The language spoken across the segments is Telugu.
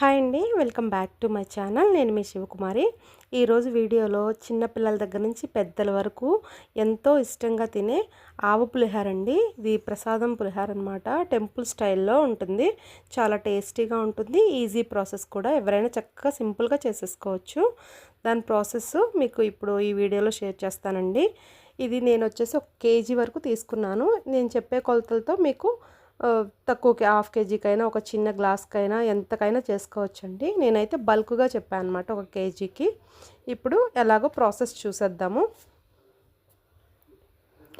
హాయ్ అండి welcome back to my channel. నేను మీ శివకుమారి. ఈరోజు వీడియోలో చిన్నపిల్లల దగ్గర నుంచి పెద్దల వరకు ఎంతో ఇష్టంగా తినే ఆవు పులిహార అండి. ఇది ప్రసాదం పులిహార అనమాట టెంపుల్ స్టైల్లో ఉంటుంది. చాలా టేస్టీగా ఉంటుంది. ఈజీ ప్రాసెస్ కూడా. ఎవరైనా చక్కగా సింపుల్గా చేసేసుకోవచ్చు. దాని ప్రాసెస్ మీకు ఇప్పుడు ఈ వీడియోలో షేర్ చేస్తానండి. ఇది నేను వచ్చేసి ఒక కేజీ వరకు తీసుకున్నాను. నేను చెప్పే కొలతలతో మీకు తక్కువకి హాఫ్ కేజీకైనా ఒక చిన్న గ్లాస్కైనా ఎంతకైనా చేసుకోవచ్చండి. నేనైతే బల్క్గా చెప్పాను అనమాట ఒక కేజీకి. ఇప్పుడు ఎలాగో ప్రాసెస్ చూసేద్దాము.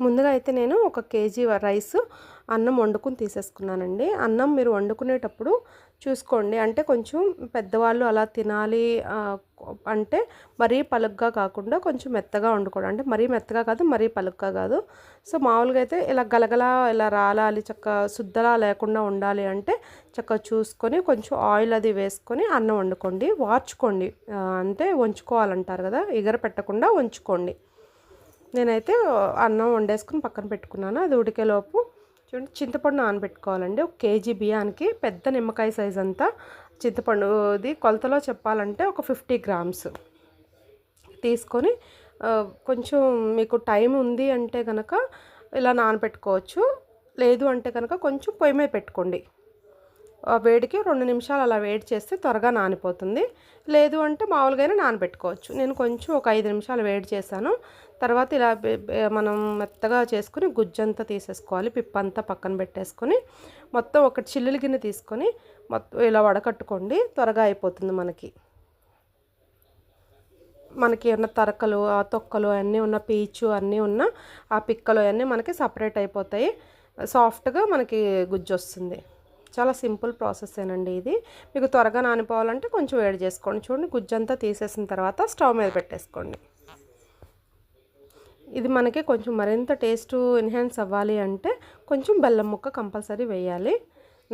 ముందుగా అయితే నేను ఒక కేజీ రైస్ అన్నం వండుకుని తీసేసుకున్నానండి. అన్నం మీరు వండుకునేటప్పుడు చూసుకోండి. అంటే కొంచెం పెద్దవాళ్ళు అలా తినాలి అంటే మరీ పలుగ్గా కాకుండా కొంచెం మెత్తగా వండుకోవడం. అంటే మరీ మెత్తగా కాదు మరీ పలుగ్గా కాదు. సో మామూలుగా అయితే ఇలా గలగలా ఇలా రాలాలి చక్క శుద్ధలా లేకుండా ఉండాలి అంటే చక్కగా చూసుకొని కొంచెం ఆయిల్ అది వేసుకొని అన్నం వండుకోండి. వార్చుకోండి. అంటే వంచుకోవాలంటారు కదా ఎగర పెట్టకుండా వంచుకోండి. నేనైతే అన్నం వండేసుకుని పక్కన పెట్టుకున్నాను. అది ఉడికేలోపు చూడండి చింతపండు నానబెట్టుకోవాలండి. ఒక కేజీ బియ్యానికి పెద్ద నిమ్మకాయ సైజ్ అంతా చింతపండుది కొలతలో చెప్పాలంటే ఒక ఫిఫ్టీ గ్రామ్స్. తీసుకొని కొంచెం మీకు టైం ఉంది అంటే కనుక ఇలా నానబెట్టుకోవచ్చు. లేదు అంటే కనుక కొంచెం పొయ్యి మీద పెట్టుకోండి. వేడికి రెండు నిమిషాలు అలా వేడి చేస్తే త్వరగా నానిపోతుంది. లేదు అంటే మామూలుగానే నానబెట్టుకోవచ్చు. నేను కొంచెం ఒక ఐదు నిమిషాలు వేడి చేశాను. తర్వాత ఇలా మనం మెత్తగా చేసుకుని గుజ్జంతా తీసేసుకోవాలి. పిప్పంతా పక్కన పెట్టేసుకొని మొత్తం ఒక చిల్లుల గిన్నె తీసుకొని మొత్తం ఇలా వడకట్టుకోండి. త్వరగా అయిపోతుంది మనకి. మనకి ఉన్న తరకలు ఆ తొక్కలు అన్నీ ఉన్న పీచు అన్నీ ఉన్న ఆ పిక్కలు అన్నీ మనకి సపరేట్ అయిపోతాయి. సాఫ్ట్గా మనకి గుజ్జు వస్తుంది. చాలా సింపుల్ ప్రాసెసేనండి ఇది. మీకు త్వరగా నానిపోవాలంటే కొంచెం వేడి చేసుకోండి. చూడండి గుజ్జంతా తీసేసిన తర్వాత స్టవ్ మీద పెట్టేసుకోండి. ఇది మనకి కొంచెం మరింత టేస్ట్ ఎన్హాన్స్ అవ్వాలి అంటే కొంచెం బెల్లం ముక్క కంపల్సరీ వేయాలి.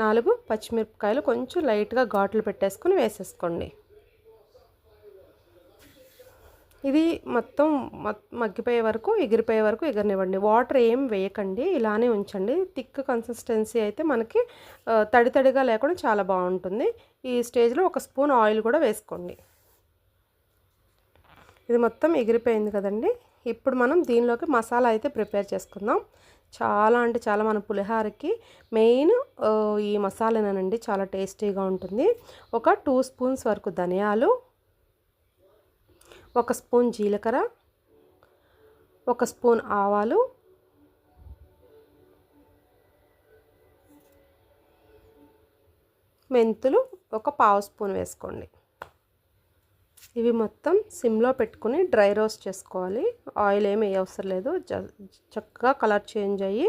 నాలుగు పచ్చిమిరపకాయలు కొంచెం లైట్గా ఘాట్లు పెట్టేసుకొని వేసేసుకోండి. ఇది మొత్తం మగ్గిపోయే వరకు ఎగిరిపోయే వరకు ఎగరనివ్వండి. వాటర్ ఏం వేయకండి ఇలానే ఉంచండి. థిక్ కన్సిస్టెన్సీ అయితే మనకి తడి తడిగా లేకుండా చాలా బాగుంటుంది. ఈ స్టేజ్లో ఒక స్పూన్ ఆయిల్ కూడా వేసుకోండి. ఇది మొత్తం ఎగిరిపోయింది కదండి. ఇప్పుడు మనం దీనిలోకి మసాలా అయితే ప్రిపేర్ చేసుకుందాం. చాలా అంటే చాలా మన పులిహారకి మెయిన్ ఈ మసాలానేనండి చాలా టేస్టీగా ఉంటుంది. ఒక టూ స్పూన్స్ వరకు ధనియాలు ఒక స్పూన్ జీలకర్ర ఒక స్పూన్ ఆవాలు మెంతులు ఒక పావు స్పూన్ వేసుకోండి. ఇవి మొత్తం సిమ్లో పెట్టుకుని డ్రై రోస్ట్ చేసుకోవాలి. ఆయిల్ ఏమి అవసరం లేదు. చక్కగా కలర్ చేంజ్ అయ్యి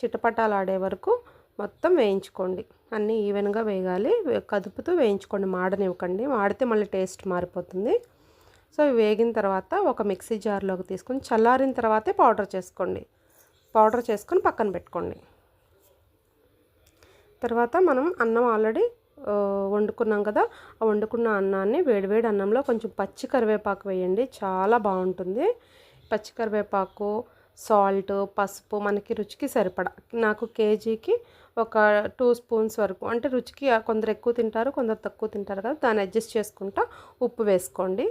చిటపటాలు ఆడే వరకు మొత్తం వేయించుకోండి. అన్నీ ఈవెన్గా వేయాలి కదుపుతూ వేయించుకోండి. మాడనివ్వకండి. మాడితే మళ్ళీ టేస్ట్ మారిపోతుంది. సో వేగిన తర్వాత ఒక మిక్సీ జార్లోకి తీసుకొని చల్లారిన తర్వాతే పౌడర్ చేసుకోండి. పౌడర్ చేసుకొని పక్కన పెట్టుకోండి. తర్వాత మనం అన్నం ఆల్రెడీ వండుకున్నాం కదా ఆ వండుకున్న అన్నాన్ని వేడివేడి అన్నంలో కొంచెం పచ్చి కరివేపాకు వేయండి చాలా బాగుంటుంది. పచ్చి కరివేపాకు సాల్ట్ పసుపు మనకి రుచికి సరిపడా. నాకు కేజీకి ఒక టూ స్పూన్స్ వరకు అంటే రుచికి కొందరు ఎక్కువ తింటారు కొందరు తక్కువ తింటారు కదా దాన్ని అడ్జస్ట్ చేసుకుంటా ఉప్పు వేసుకోండి.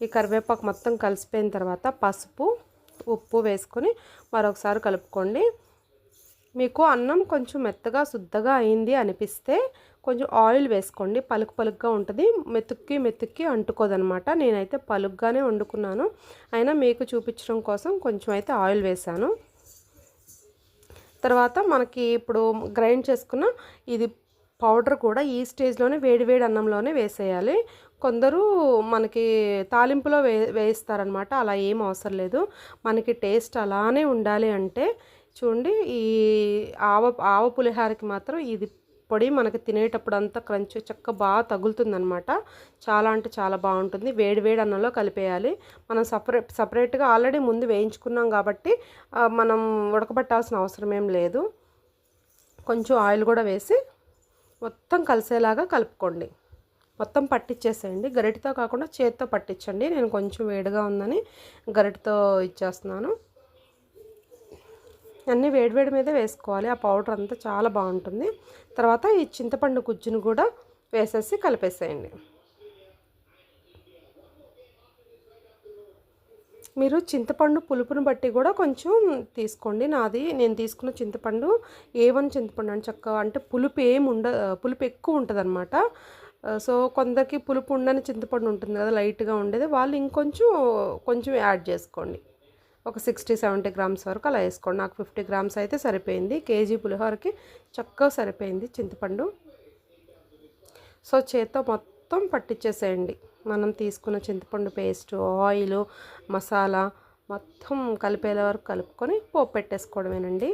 ఈ కరివేపాకు మొత్తం కలిసిపోయిన తర్వాత పసుపు ఉప్పు వేసుకొని మరొకసారి కలుపుకోండి. మీకు అన్నం కొంచెం మెత్తగా శుద్ధగా అయింది అనిపిస్తే కొంచెం ఆయిల్ వేసుకోండి. పలుకు పలుకుగా ఉంటుంది. మెతుక్కి మెతుక్కి అంటుకోదనమాట. నేనైతే పలుగ్గానే వండుకున్నాను. అయినా మీకు చూపించడం కోసం కొంచెం అయితే ఆయిల్ వేశాను. తర్వాత మనకి ఇప్పుడు గ్రైండ్ చేసుకున్న ఇది పౌడర్ కూడా ఈ స్టేజ్లోనే వేడి వేడి అన్నంలోనే వేసేయాలి. కొందరు మనకి తాలింపులో వే వేయిస్తారనమాట. అలా ఏం అవసరం లేదు. మనకి టేస్ట్ అలానే ఉండాలి అంటే చూడండి ఈ ఆవ ఆవ పులిహారకి మాత్రం ఇది పొడి మనకి తినేటప్పుడు అంతా క్రంచ్ చక్క బాగా తగులుతుందనమాట చాలా అంటే చాలా బాగుంటుంది. వేడి వేడి అన్నంలో కలిపేయాలి. మనం సపరేట్ సపరేట్గా ఆల్రెడీ ముందు వేయించుకున్నాం కాబట్టి మనం ఉడకబెట్టాల్సిన అవసరం ఏం లేదు. కొంచెం ఆయిల్ కూడా వేసి మొత్తం కలిసేలాగా కలుపుకోండి. మొత్తం పట్టించేసేయండి గరిటతో కాకుండా చేత్తో పట్టించండి. నేను కొంచెం వేడిగా ఉందని గరిటతో ఇచ్చేస్తున్నాను. అన్నీ వేడివేడి మీదే వేసుకోవాలి. ఆ పౌడర్ అంతా చాలా బాగుంటుంది. తర్వాత ఈ చింతపండు గుజ్జును కూడా వేసేసి కలిపేసేయండి. మీరు చింతపండు పులుపును బట్టి కూడా కొంచెం తీసుకోండి. నాది నేను తీసుకున్న చింతపండు ఏ వన్ చింతపండు అని చక్కగా అంటే పులుపు ఏమి ఉండ పులుపు ఎక్కువ ఉంటుందన్నమాట. సో కొందరికి పులుపు ఉండని చింతపండు ఉంటుంది కదా లైట్గా ఉండేది. వాళ్ళు ఇంకొంచెం కొంచెం యాడ్ చేసుకోండి. ఒక సిక్స్టీ సెవెంటీ గ్రామ్స్ వరకు అలా వేసుకోండి. నాకు ఫిఫ్టీ గ్రామ్స్ అయితే సరిపోయింది. కేజీ పులిహోరకి చక్కగా సరిపోయింది చింతపండు. సో చేత్తో మొత్తం పట్టించేసేయండి మనం తీసుకున్న చింతపండు పేస్ట్ ఆయిల్ మసాలా మొత్తం కలిపేలా వరకు కలుపుకొని పోపు పెట్టేసుకోవడమేనండి.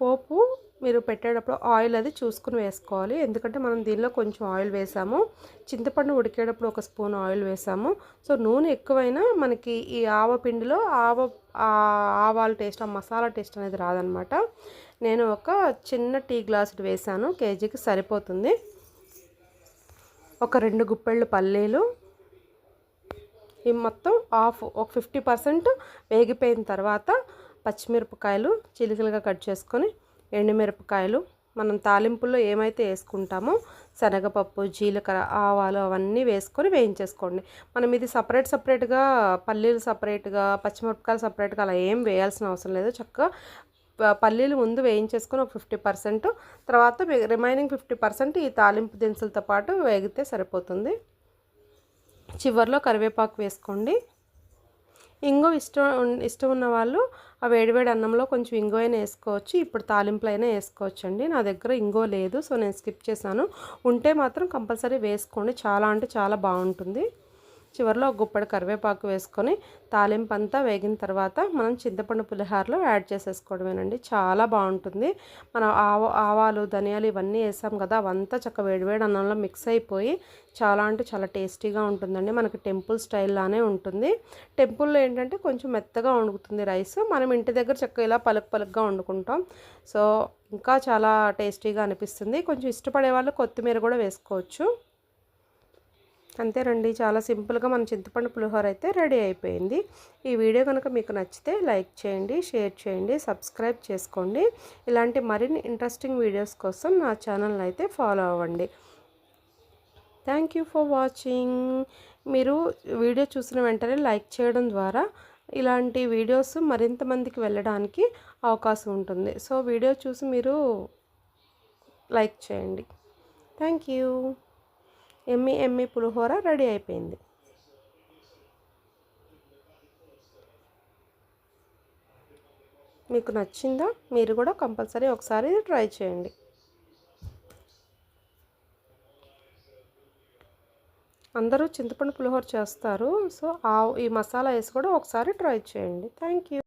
పోపు మీరు పెట్టేటప్పుడు ఆయిల్ అది చూసుకుని వేసుకోవాలి. ఎందుకంటే మనం దీనిలో కొంచెం ఆయిల్ వేసాము. చింతపండు ఉడికేటప్పుడు ఒక స్పూన్ ఆయిల్ వేసాము. సో నూనె ఎక్కువైనా మనకి ఈ ఆవ పిండిలో ఆవ ఆవాల టేస్ట్ ఆ మసాలా టేస్ట్ అనేది రాదనమాట. నేను ఒక చిన్న టీ గ్లాస్ వేసాను. కేజీకి సరిపోతుంది. ఒక రెండు గుప్పెళ్ళు పల్లీలు. ఈ మొత్తం ఆఫ్ ఒక ఫిఫ్టీ పర్సెంట్ వేగిపోయిన తర్వాత పచ్చిమిరపకాయలు చిలికలుగా కట్ చేసుకొని ఎండుమిరపకాయలు మనం తాలింపుల్లో ఏమైతే వేసుకుంటామో శనగపప్పు జీలకర్ర ఆవాలు అవన్నీ వేసుకొని వేయించేసుకోండి. మనం ఇది సపరేట్ సపరేట్గా పల్లీలు సపరేట్గా పచ్చిమిరపకాయలు సపరేట్గా అలా ఏం వేయాల్సిన అవసరం లేదు. చక్కగా పల్లీలు ముందు వేయించేసుకొని ఒక ఫిఫ్టీ పర్సెంట్ తర్వాత రిమైనింగ్ ఫిఫ్టీ పర్సెంట్ ఈ తాలింపు దినుసులతో పాటు వేగితే సరిపోతుంది. చివరిలో కరివేపాకు వేసుకోండి. ఇంగో ఇష్టం ఇష్టం ఉన్న వాళ్ళు ఆ వేడివేడి అన్నంలో కొంచెం ఇంగో అయినా వేసుకోవచ్చు. ఇప్పుడు తాలింపులు అయినా వేసుకోవచ్చు అండి నా దగ్గర ఇంగో లేదు సో నేను స్కిప్ చేశాను. ఉంటే మాత్రం కంపల్సరీ వేసుకోండి. చాలా అంటే చాలా బాగుంటుంది. చివరిలో ఒక గుప్పడి కరివేపాకు వేసుకొని తాలింపు అంతా వేగిన తర్వాత మనం చింతపండు పులిహారలో యాడ్ చేసేసుకోవడమేనండి. చాలా బాగుంటుంది. మనం ఆవ ఆవాలు ధనియాలు ఇవన్నీ వేసాం కదా అవంతా చక్క వేడివేడి అన్నంలో మిక్స్ అయిపోయి చాలా అంటే చాలా టేస్టీగా ఉంటుందండి. మనకి టెంపుల్ స్టైల్లానే ఉంటుంది. టెంపుల్లో ఏంటంటే కొంచెం మెత్తగా వండుకుతుంది రైస్. మనం ఇంటి దగ్గర చక్కగా ఇలా పలుకు పలుకుగా వండుకుంటాం. సో ఇంకా చాలా టేస్టీగా అనిపిస్తుంది. కొంచెం ఇష్టపడే వాళ్ళు కొత్తిమీర కూడా వేసుకోవచ్చు. అంతేనండి. చాలా సింపుల్గా మన చింతపండు పులిహోర అయితే రెడీ అయిపోయింది. ఈ వీడియో కనుక మీకు నచ్చితే లైక్ చేయండి షేర్ చేయండి సబ్స్క్రైబ్ చేసుకోండి. ఇలాంటి మరిన్ని ఇంట్రెస్టింగ్ వీడియోస్ కోసం నా ఛానల్ని అయితే ఫాలో అవ్వండి. Thank you for watching. మీరు వీడియో చూసిన వెంటనే లైక్ చేయడం ద్వారా ఇలాంటి వీడియోస్ మరింత మందికి వెళ్ళడానికి అవకాశం ఉంటుంది. సో వీడియో చూసి మీరు లైక్ చేయండి. Thank you. ఎమ్మి ఎమ్మి పులిహోర రెడీ అయిపోయింది. మీకు నచ్చిందా మీరు కూడా కంపల్సరీ ఒకసారి ట్రై చేయండి. అందరూ చింతపండు పులిహోర చేస్తారు సో ఆ ఈ మసాలా వేసి కూడా ఒకసారి ట్రై చేయండి. Thank you